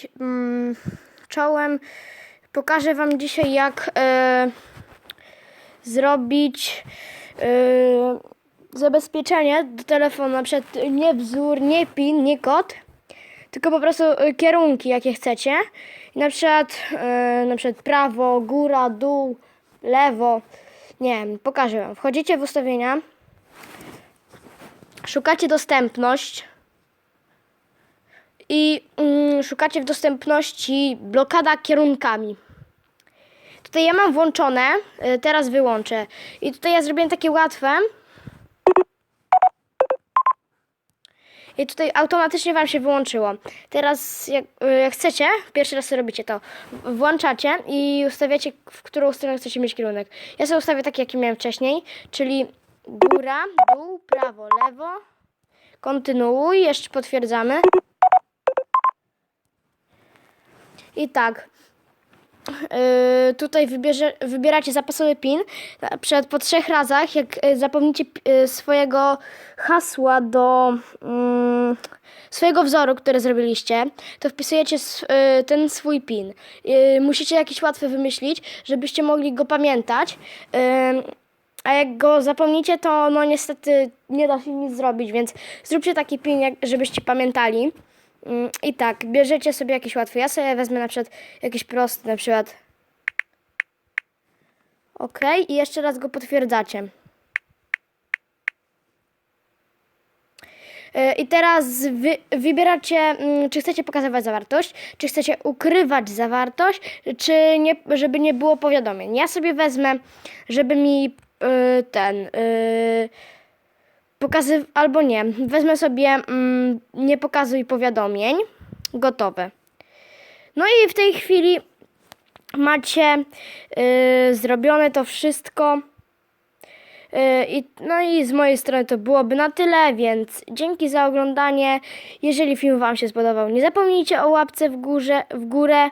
Cześć, mm, czołem. Pokażę Wam dzisiaj, jak e, zrobić e, zabezpieczenie do telefonu. Na przykład nie wzór, nie pin, nie kod, tylko po prostu e, kierunki, jakie chcecie. Na przykład, e, na przykład prawo, góra, dół, lewo. Nie wiem, pokażę Wam. Wchodzicie w ustawienia, szukacie dostępność i mm, szukacie w dostępności blokada kierunkami. Tutaj ja mam włączone, y, teraz wyłączę. I tutaj ja zrobiłem takie łatwe. I tutaj automatycznie Wam się wyłączyło. Teraz jak, y, jak chcecie, pierwszy raz robicie to, włączacie i ustawiacie, w którą stronę chcecie mieć kierunek. Ja sobie ustawię taki, jaki miałem wcześniej, czyli góra, dół, prawo, lewo. Kontynuuj, jeszcze potwierdzamy. I tak. Yy, tutaj wybierze, wybieracie zapasowy PIN. Przykład po trzech razach, jak yy, zapomnicie yy, swojego hasła do mm, swojego wzoru, który zrobiliście, to wpisujecie yy, ten swój PIN. Yy, musicie jakiś łatwy wymyślić, żebyście mogli go pamiętać. Yy, a jak go zapomnicie, to no niestety nie da się nic zrobić, więc zróbcie taki PIN, jak, żebyście pamiętali. Mm, I tak, bierzecie sobie jakiś łatwy. Ja sobie wezmę na przykład jakiś prosty, na przykład. Ok, i jeszcze raz go potwierdzacie. E, I teraz wy, wybieracie, mm, czy chcecie pokazywać zawartość, czy chcecie ukrywać zawartość, czy nie, żeby nie było powiadomień. Ja sobie wezmę, żeby mi y, ten. Y, pokazy albo nie. Wezmę sobie mm, nie pokazuj powiadomień. Gotowe. No i w tej chwili macie y, zrobione to wszystko. Y, I, no i z mojej strony to byłoby na tyle, więc dzięki za oglądanie. Jeżeli film Wam się spodobał, nie zapomnijcie o łapce w, górze, w górę.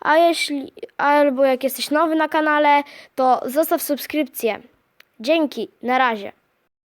A jeśli, albo jak jesteś nowy na kanale, to zostaw subskrypcję. Dzięki, na razie.